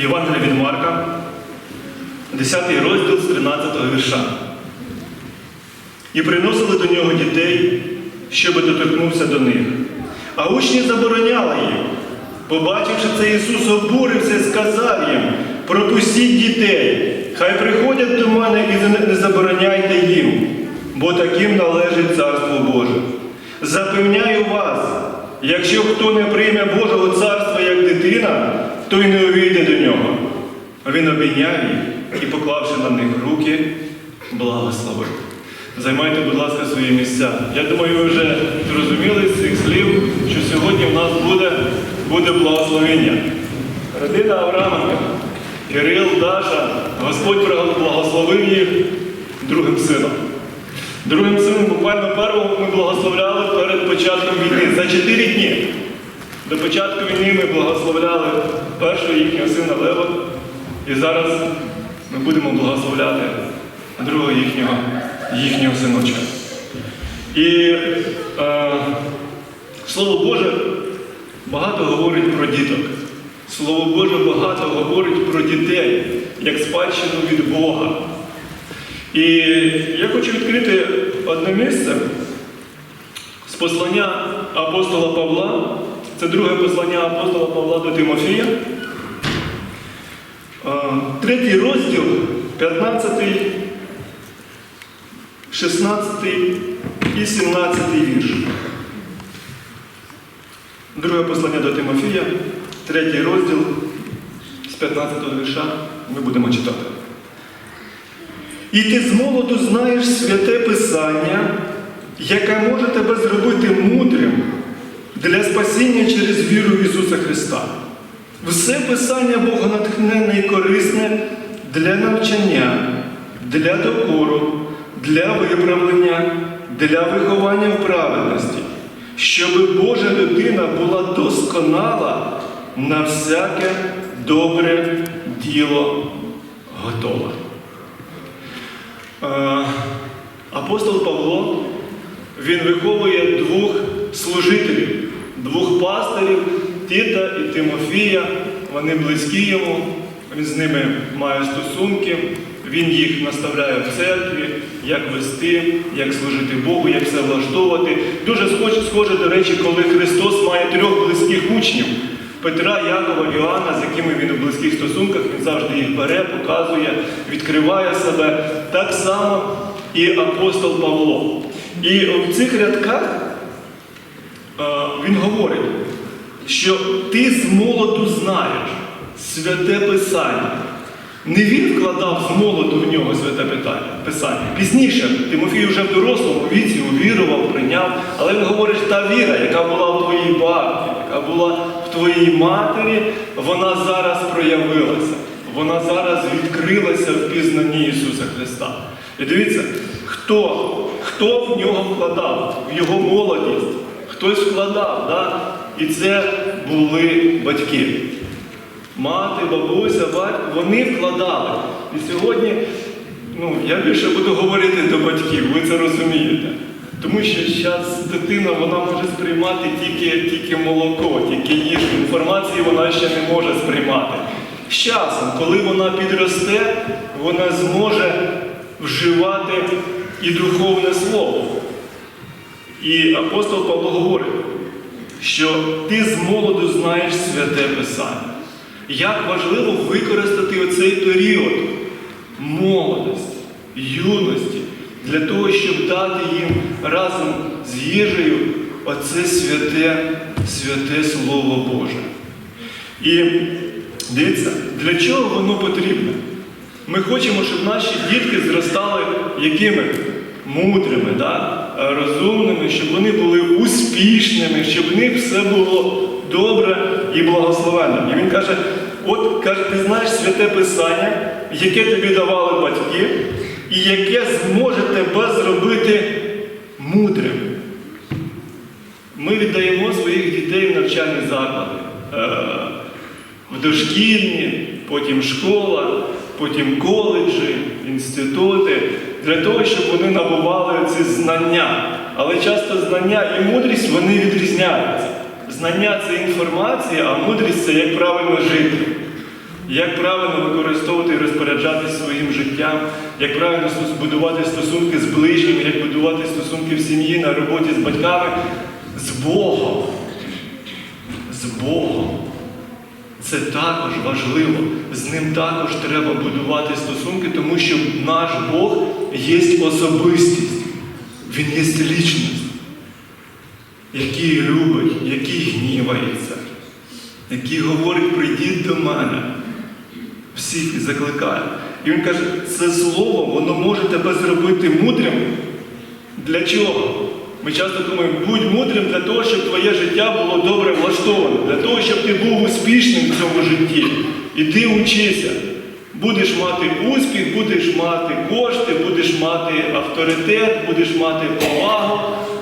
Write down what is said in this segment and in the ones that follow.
Євангелія від Марка, 10 розділ з 13 вірша. І приносили до нього дітей, щоби доторкнувся до них. А учні забороняли їм. Побачивши це, Ісус обурився і сказав їм: пропустіть дітей, хай приходять до мене і не забороняйте їм, бо таким належить Царство Боже. Запевняю вас, якщо хто не прийме Божого царства як дитина, той не увійде до нього. А Він обійняв їх і, поклавши на них руки, благословив. Займайте, будь ласка, свої місця. Я думаю, ви вже зрозуміли з цих слів, що сьогодні в нас буде, буде благословення. Родина Авраменка, Кирил, Даша, Господь благословив їх другим сином. Другим сином буквально первого ми благословляли перед початком війни за 4 дні. До початку війни ми благословляли першого їхнього сина Лева. І зараз ми будемо благословляти другого їхнього, їхнього синочка. І е, Слово Боже багато говорить про діток. Слово Боже багато говорить про дітей, як спадщину від Бога. І я хочу відкрити одне місце з послання апостола Павла. Це друге послання апостола Павла до Тимофія. Третій розділ, 15, 16 і 17 вірш. Друге послання до Тимофія, третій розділ з 15 вірша ми будемо читати. І ти з молоду знаєш святе Писання, яке може тебе зробити мудрим для спасіння через віру в Ісуса Христа. Все Писання богонатхненне і корисне для навчання, для докору, для виправлення, для виховання в праведності, щоб Божа людина була досконала на всяке добре діло готова. Е, Апостол Павло він виховує двох служителів, двох пастирів Тіта і Тимофія. Вони близькі йому, він з ними має стосунки, він їх наставляє в церкві, як вести, як служити Богу, як все влаштовувати. Дуже схоже, до речі, коли Христос має трьох близьких учнів. Петра, Якова, Іоанна, з якими він у близьких стосунках, він завжди їх бере, показує, відкриває себе. Так само і апостол Павло. І в цих рядках він говорить, що ти з молоду знаєш святе Писання. Не він вкладав з молоду в нього святе Писання. Пізніше Тимофій вже в дорослому віці увірував, прийняв, але він говорить, та віра, яка була в твоїй бабці, яка була в твоїй матері, вона зараз проявилася. Вона зараз відкрилася в пізнанні Ісуса Христа. І дивіться, хто, хто в нього вкладав, в його молодість, хтось вкладав, да? і це були батьки. Мати, бабуся, батько, вони вкладали. І сьогодні ну, я більше буду говорити до батьків, ви це розумієте. Тому що зараз дитина вона може сприймати тільки, тільки молоко, тільки їжу. Інформації вона ще не може сприймати. З часом, коли вона підросте, вона зможе вживати і духовне слово. І апостол Павло говорить, що ти з молоду знаєш святе Писання. Як важливо використати оцей період молодості, юності, для того, щоб дати їм разом з їжею оце святе, святе Слово Боже. І дивіться, для чого воно потрібне? Ми хочемо, щоб наші дітки зростали якими? Мудрими, да? розумними, щоб вони були успішними, щоб в них все було добре і благословенно. І він каже: от каже, ти знаєш святе Писання, яке тобі давали батьки, і яке зможе тебе зробити мудрим. Ми віддаємо своїх дітей в навчальні заклади, е, в дошкільні, потім школа, потім коледжі, інститути, для того, щоб вони набували ці знання. Але часто знання і мудрість вони відрізняються. Знання це інформація, а мудрість це як правильно жити. як правильно використовувати і розпоряджатися своїм життям, як правильно будувати стосунки з ближніми, як будувати стосунки в сім'ї, на роботі з батьками, з Богом. З Богом. Це також важливо. З ним також треба будувати стосунки, тому що наш Бог є особистість, Він є лічність, який любить, який гнівається, який говорить, прийдіть до мене. Всіх закликає. І він каже, це слово, воно може тебе зробити мудрим. Для чого? Ми часто думаємо, будь мудрим для того, щоб твоє життя було добре влаштоване, для того, щоб ти був успішним в цьому житті. Іди учися. Будеш мати успіх, будеш мати кошти, будеш мати авторитет, будеш мати повагу.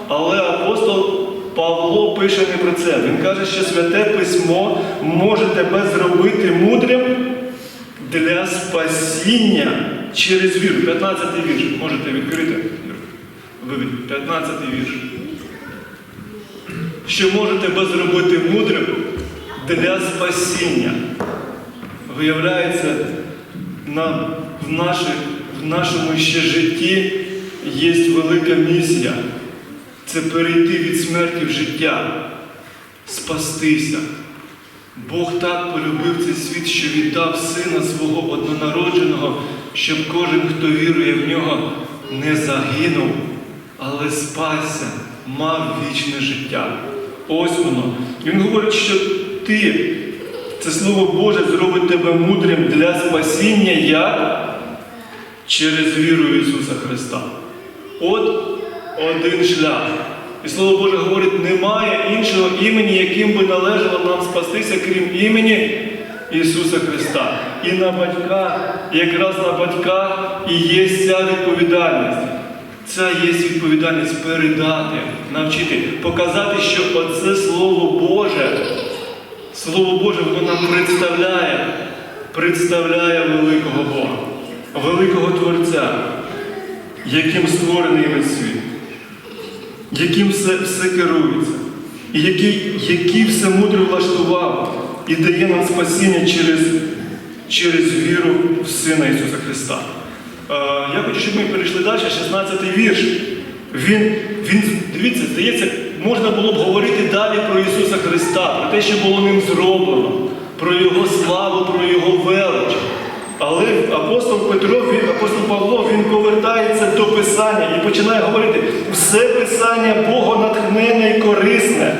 Але апостол Павло пише не про це. Він каже, що святе письмо може тебе зробити мудрим для спасіння через віру. 15-й вірш. Можете відкрити. Виведіть. 15 вірш. Що може тебе зробити мудрим для спасіння. Виявляється, на, в, наших, в нашому ще житті є велика місія. Це перейти від смерті в життя, спастися. Бог так полюбив цей світ, що віддав Сина свого однонародженого, щоб кожен, хто вірує в нього, не загинув, але спасся, мав вічне життя. Ось воно. Він говорить, що ти, це Слово Боже, зробить тебе мудрим для спасіння як через віру в Ісуса Христа. От один шлях. І Слово Боже говорить, немає іншого імені, яким би належало нам спастися, крім імені Ісуса Христа. І на батьках, якраз на батьках і є ця відповідальність. Ця є відповідальність передати, навчити, показати, що оце Слово Боже, Слово Боже, воно нам представляє, представляє великого Бога, великого Творця, яким створений весь світ яким все, все керується, і який, який все мудро влаштував і дає нам спасіння через, через віру в Сина Ісуса Христа. Е, я хочу, щоб ми перейшли далі, 16-й вірш. Він, він, дивіться, здається, можна було б говорити далі про Ісуса Христа, про те, що було ним зроблено, про Його славу, про Його велич. Але апостол Петро, він, апостол Павло, він повертається до Писання і починає говорити, все Писання Богонатхнене і корисне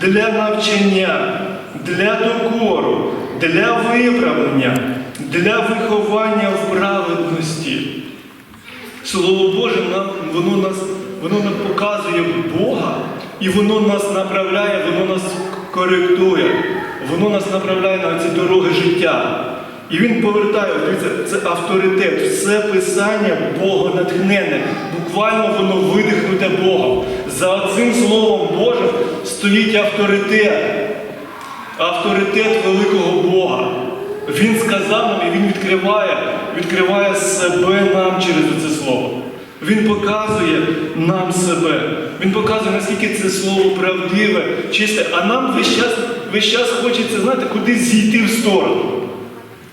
для навчання, для докору, для виправлення, для виховання в праведності. Слово Боже, воно нас, воно нам показує Бога, і воно нас направляє, воно нас коректує, воно нас направляє на ці дороги життя. І він повертає, це авторитет, все писання Богонатхнене. Буквально воно видихнуте Богом. За цим Словом Божим стоїть авторитет авторитет великого Бога. Він сказав нам і Він відкриває, відкриває себе нам через це слово. Він показує нам себе. Він показує, наскільки це слово правдиве, чисте, а нам весь час, весь час хочеться, знаєте, кудись зійти в сторону.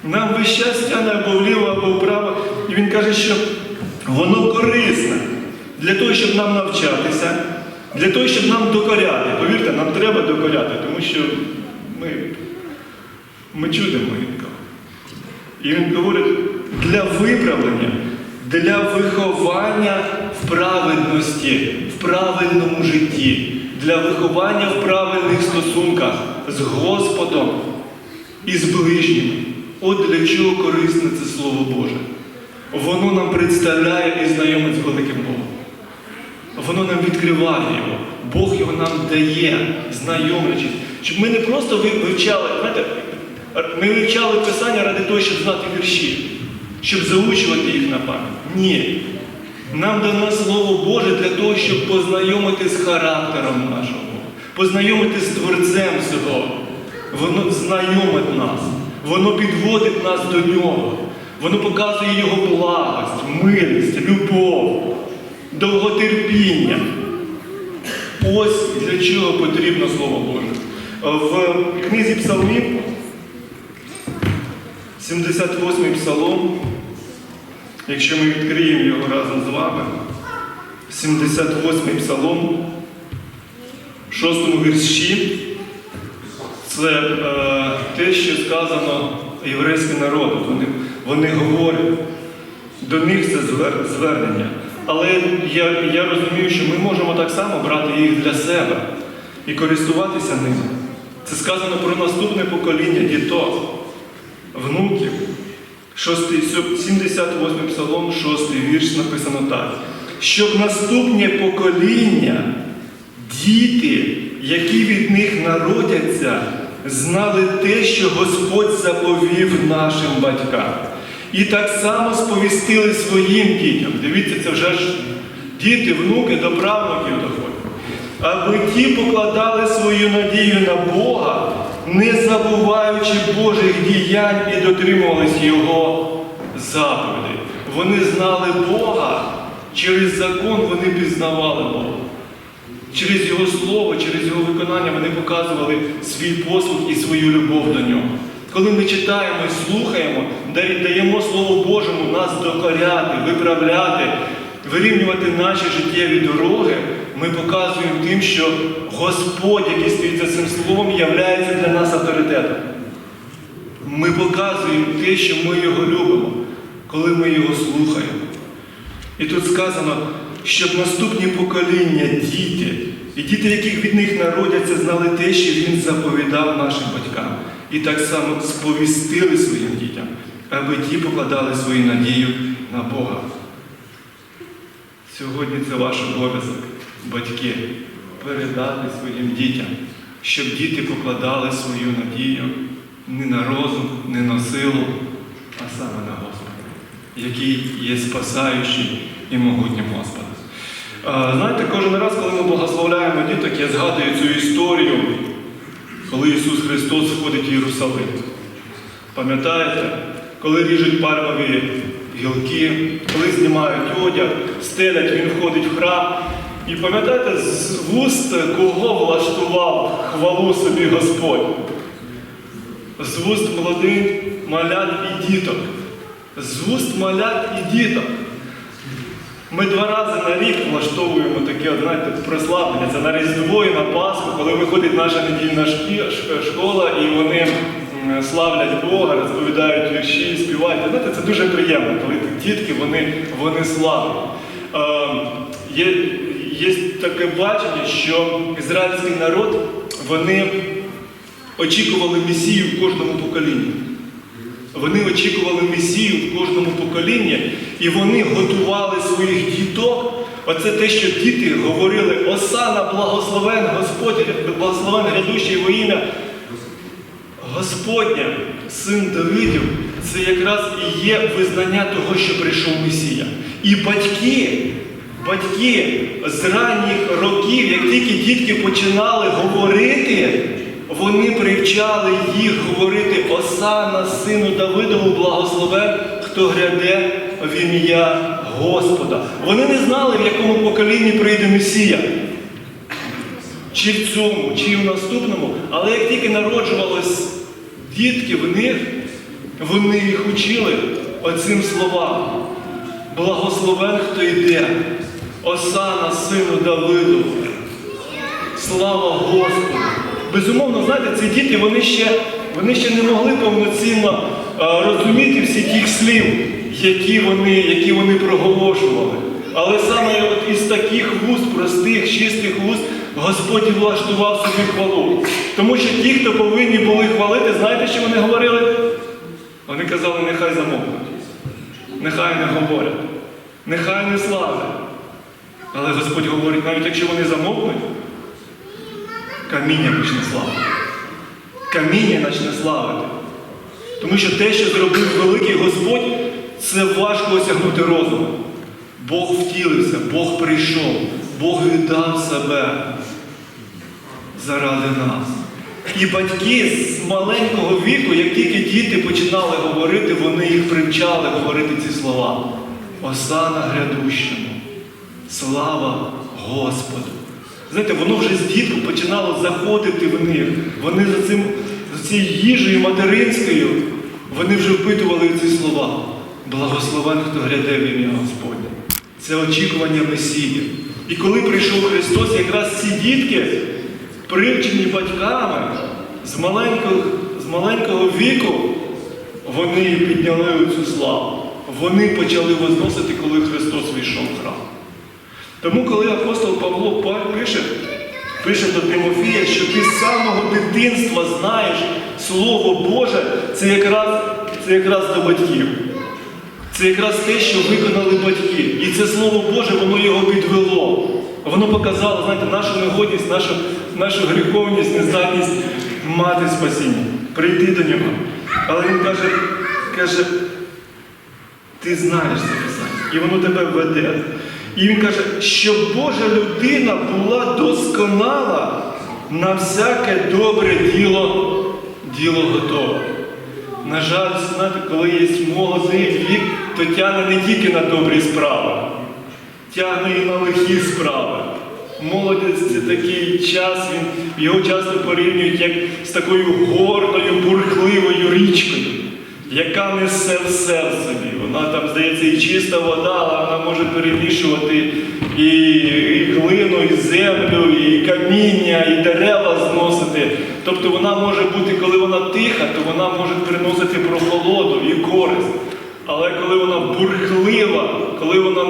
Нам весь час тягне або вліво, або вправо. І він каже, що воно корисне для того, щоб нам навчатися, для того, щоб нам докоряти. Повірте, нам треба докоряти, тому що ми, ми чудимо інколи. І він говорить, для виправлення, для виховання в праведності, в правильному житті, для виховання в правильних стосунках з Господом і з ближніми. От для чого корисне це Слово Боже. Воно нам представляє і знайомить з великим Богом. Воно нам відкриває його. Бог його нам дає, знайомлячись. Щоб ми не просто вивчали, знаєте, ми вивчали Писання ради того, щоб знати вірші, щоб заучувати їх на пам'ять. Ні. Нам дано Слово Боже для того, щоб познайомити з характером нашого познайомити з Творцем свого. Воно знайомить нас, воно підводить нас до нього, воно показує Його благость, милість, любов, довготерпіння. Ось для чого потрібно Слово Боже. В книзі Псалмів 78-й псалом, якщо ми відкриємо його разом з вами, 78-й псалом, в шостому вірші, це е, те, що сказано єврейським народу. Вони, вони говорять, до них це звернення. Але я, я розумію, що ми можемо так само брати їх для себе і користуватися ними. Це сказано про наступне покоління діток, внуків. Шостий, сьо- 78 псалом, 6 вірш написано так. Щоб наступне покоління, діти, які від них народяться, знали те, що Господь заповів нашим батькам. І так само сповістили своїм дітям. Дивіться, це вже ж діти, внуки до правнуків доходять. Аби ті покладали свою надію на Бога, не забуваючи Божих діянь і дотримувались Його заповідей. Вони знали Бога, через закон вони пізнавали Бога. Через Його слово, через Його виконання вони показували свій послуг і свою любов до нього. Коли ми читаємо і слухаємо, даємо Слову Божому нас докоряти, виправляти, вирівнювати наші життєві дороги, ми показуємо тим, що Господь, який стоїть за цим словом, являється для нас авторитетом. Ми показуємо те, що ми його любимо, коли ми його слухаємо. І тут сказано, щоб наступні покоління, діти, і діти, яких від них народяться, знали те, що він заповідав нашим батькам. І так само сповістили своїм дітям, аби ті покладали свою надію на Бога. Сьогодні це ваш обов'язок, батьки, передати своїм дітям, щоб діти покладали свою надію не на розум, не на силу, а саме на Господа, який є спасаючий і могутнім Господом. Знаєте, кожен раз, коли ми благословляємо діток, я згадую цю історію, коли Ісус Христос входить в Єрусалим. Пам'ятаєте, коли ріжуть пальмові гілки, коли знімають одяг, стелять, він входить в храм. І пам'ятаєте, з вуст кого влаштував хвалу собі Господь? З вуст молодих малят і діток. З вуст малят і діток. Ми два рази на рік влаштовуємо таке, знаєте, прославлення. Це на Різдво і на Пасху, коли виходить наша недільна школа, і вони славлять Бога, розповідають вірші, співають. Знаєте, це дуже приємно, коли дітки вони, вони славлять. Е, є, є таке бачення, що ізраїльський народ вони очікували Месію в кожному поколінні. Вони очікували Месію в кожному поколінні, і вони готували своїх діток. Оце те, що діти говорили, Осана, благословен Господь, благословен грядущий во ім'я Господня, син Давидів, це якраз і є визнання того, що прийшов Месія. І батьки, батьки з ранніх років, як тільки дітки починали говорити, вони привчали їх говорити Осана, сину Давидову, благословен, хто гряде в ім'я Господа. Вони не знали, в якому поколінні прийде Месія. Чи в цьому, чи в наступному, але як тільки народжувались дітки в них, вони їх учили оцим словам. Благословен, хто йде, Осана, сину Давиду. Слава Господу! Безумовно, знаєте, ці діти вони ще, вони ще не могли повноцінно розуміти всі тих слів, які вони, які вони проголошували. Але саме от із таких вуст, простих, чистих вуст, Господь влаштував собі хвалу. Тому що ті, хто повинні були хвалити, знаєте, що вони говорили? Вони казали, нехай замовкнуть, нехай не говорять, нехай не славлять. Але Господь говорить, навіть якщо вони замовкнуть, каміння почне славити. Каміння почне славити. Тому що те, що зробив великий Господь, це важко осягнути розумом. Бог втілився, Бог прийшов, Бог віддав себе заради нас. І батьки з маленького віку, як тільки діти починали говорити, вони їх привчали говорити ці слова. Осана грядущому. Слава Господу. Знаєте, воно вже з дітку починало заходити в них. Вони за цим, за цією їжею материнською, вони вже впитували ці слова. Благословен, хто гряде в ім'я Господне. Це очікування Месії. І коли прийшов Христос, якраз ці дітки, привчені батьками з маленького, з маленького віку, вони підняли цю славу. Вони почали возносити, коли Христос війшов в храм. Тому, коли апостол Павло па- пише, пише до Тимофія, що ти з самого дитинства знаєш Слово Боже, це якраз, це якраз до батьків. Це якраз те, що виконали батьки. І це Слово Боже, воно його підвело. Воно показало, знаєте, нашу негодність, нашу, нашу гріховність, нездатність мати спасіння, прийти до нього. Але він каже, каже, ти знаєш це писання, і воно тебе веде. І він каже, щоб Божа людина була досконала на всяке добре діло, діло готове. На жаль, знаєте, коли є молодий вік, то тягне не тільки на добрі справи, тягне і на лихі справи. Молодець це такий час, він, його часто порівнюють як з такою горною, бурхливою річкою, яка несе все в собі. Вона там, здається, і чиста вода, але вона може перемішувати і, і глину, і землю, і каміння, і дерева зносити. Тобто вона може бути, коли вона тиха, то вона може приносити прохолоду і користь. Але коли вона бурхлива, коли вона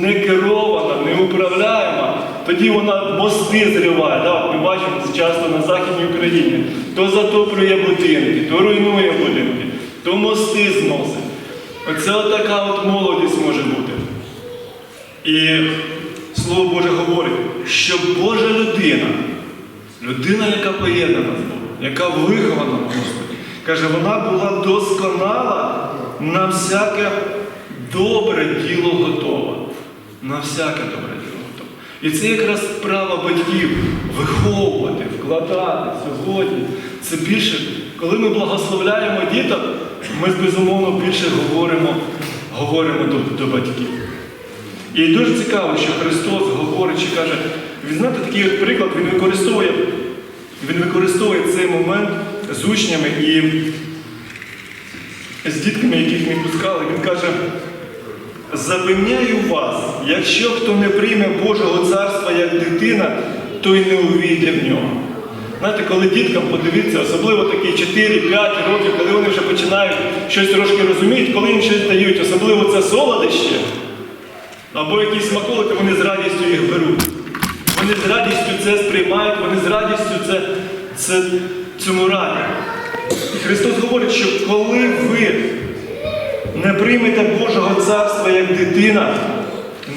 не керована, не управляєма, тоді вона мости зриває. Да, ми бачимо часто на Західній Україні. То затоплює будинки, то руйнує будинки, то мости зносить. Оце отака от молодість може бути. І Слово Боже говорить, що Божа людина, людина, яка поєднана з Богом, яка вихована в Господі, каже, вона була досконала на всяке добре діло готова. На всяке добре діло готова. І це якраз право батьків виховувати, вкладати сьогодні. Це більше, коли ми благословляємо діток, ми безумовно більше говоримо, говоримо до, до батьків. І дуже цікаво, що Христос говорить, що каже, він знаєте, такий приклад, він використовує, він використовує цей момент з учнями і з дітками, яких не пускали, він каже, запевняю вас, якщо хто не прийме Божого царства як дитина, той не увійде в нього. Знаєте, коли діткам подивіться, особливо такі 4-5 років, коли вони вже починають щось трошки розуміти, коли їм щось дають, особливо це солодище, або якісь смаколики, вони з радістю їх беруть. Вони з радістю це сприймають, вони з радістю це, це цьому раді. І Христос говорить, що коли ви не приймете Божого царства як дитина,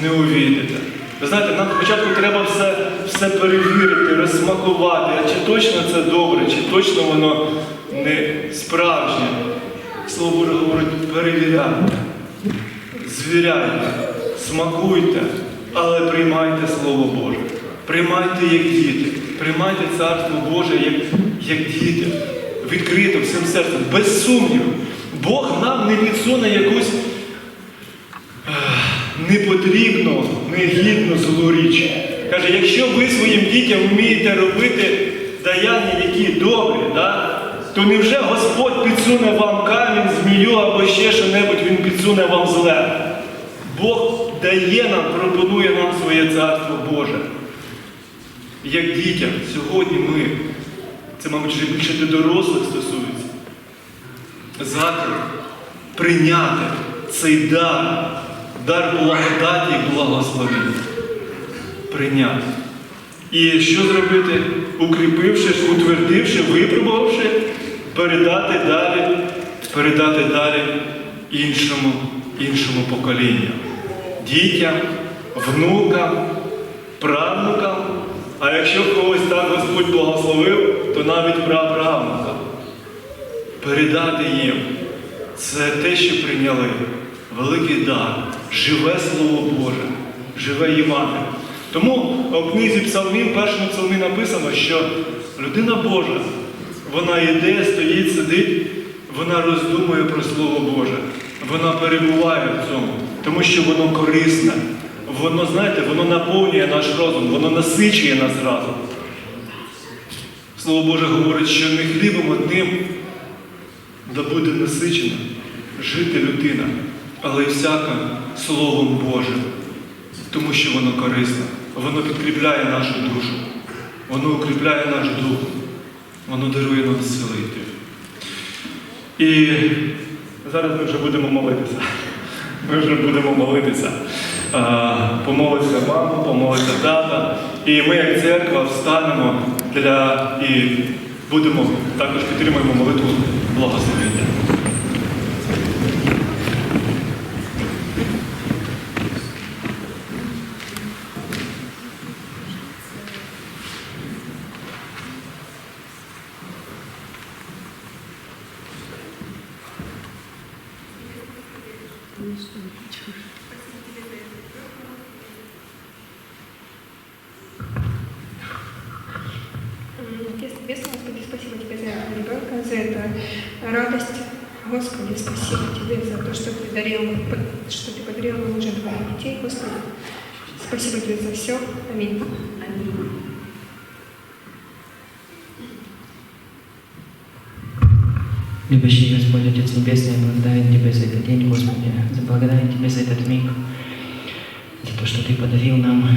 не увійдете. Ви знаєте, нам спочатку треба все, все перевірити, розсмакувати, а чи точно це добре, чи точно воно не справжнє. Слово Боже говорить, перевіряйте, звіряйте, смакуйте, але приймайте Слово Боже. Приймайте як діти, приймайте Царство Боже як, як діти, відкрито всім серцем, без сумніву. Бог нам не підсуне якусь непотрібну, негідну злу річ. Каже, якщо ви своїм дітям вмієте робити даяння, які добрі, да, то невже Господь підсуне вам камінь, змію або ще що-небудь, Він підсуне вам зле. Бог дає нам, пропонує нам своє царство Боже. Як дітям, сьогодні ми, це, мабуть, вже більше до дорослих стосується, заклик прийняти цей дар, дар благодаті і благословення. Прийняти. І що зробити? Укріпивши, утвердивши, випробувавши, передати далі, передати далі іншому, іншому поколінню. Дітям, внукам, правнукам. А якщо когось так Господь благословив, то навіть праправнукам. Передати їм це те, що прийняли. Великий дар, живе Слово Боже, живе Євангеліє. Тому в книзі Псалмів, першому псалмі написано, що людина Божа, вона йде, стоїть, сидить, вона роздумує про Слово Боже. Вона перебуває в цьому, тому що воно корисне. Воно, знаєте, воно наповнює наш розум, воно насичує нас разом. Слово Боже говорить, що не хлібом одним да буде насичена жити людина, але й всяка Словом Божим, тому що воно корисне, воно підкріпляє нашу душу, воно укріпляє наш дух, воно дарує нам сили йти. І зараз ми вже будемо молитися. Ми вже будемо молитися. Помолиться мама, помолиться тата. І ми, як церква, встанемо для і будемо також підтримуємо молитву благословення. Спасибо Тебе за все. Аминь. Любящий Господь, Отец Небесный, я благодарен Тебе за этот день, Господи, за благодарен Тебе за этот миг, за то, что Ты подарил нам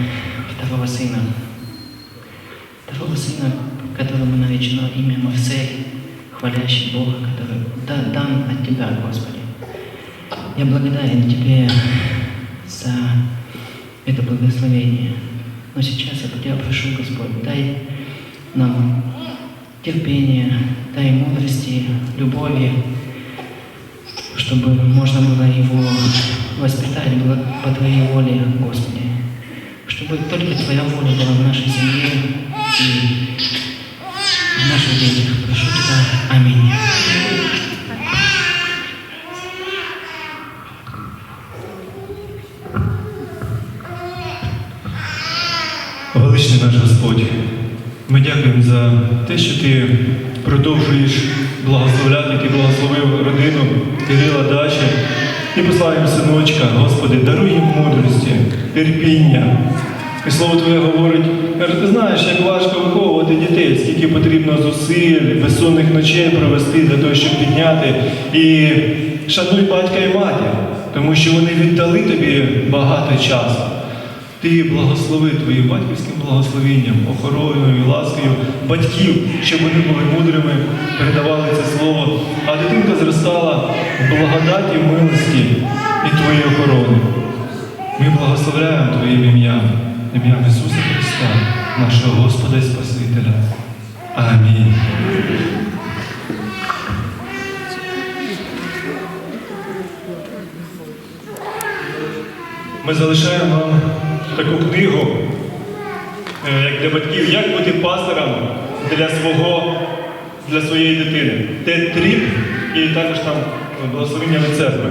второго Сына, второго Сына, которому наречено имя Мавсель, хвалящий Бога, который да- дан от Тебя, Господи. Я благодарен Тебе за это благословение. Но сейчас я Тебя прошу, Господь, дай нам терпения, дай мудрости, любови, чтобы можно было его воспитать по Твоей воле, Господи. Чтобы только Твоя воля была в нашей семье и в наших детях. Прошу Тебя. Аминь. Дякуємо за те, що ти продовжуєш благословляти, ти благословив родину Кирила Дачі і послав їм синочка, Господи, даруй їм мудрості, терпіння. І слово Твоє говорить, ти знаєш, як важко виховувати дітей, скільки потрібно зусиль, безсонних ночей провести для того, щоб підняти. І шануй батька і матір, тому що вони віддали тобі багато часу. Ти благослови твоїм батьківським благословенням, охороною і ласкою батьків, щоб вони були мудрими, передавали це слово, а дитинка зростала в благодаті, милості і твоєї охорони. Ми благословляємо Твоїм ім'ям, ім'ям Ісуса Христа, нашого Господа і Спасителя. Амінь. Ми залишаємо вам таку книгу, е, як для батьків, як бути пастором для свого, для своєї дитини. Те Тріп і також там благословення від церкви.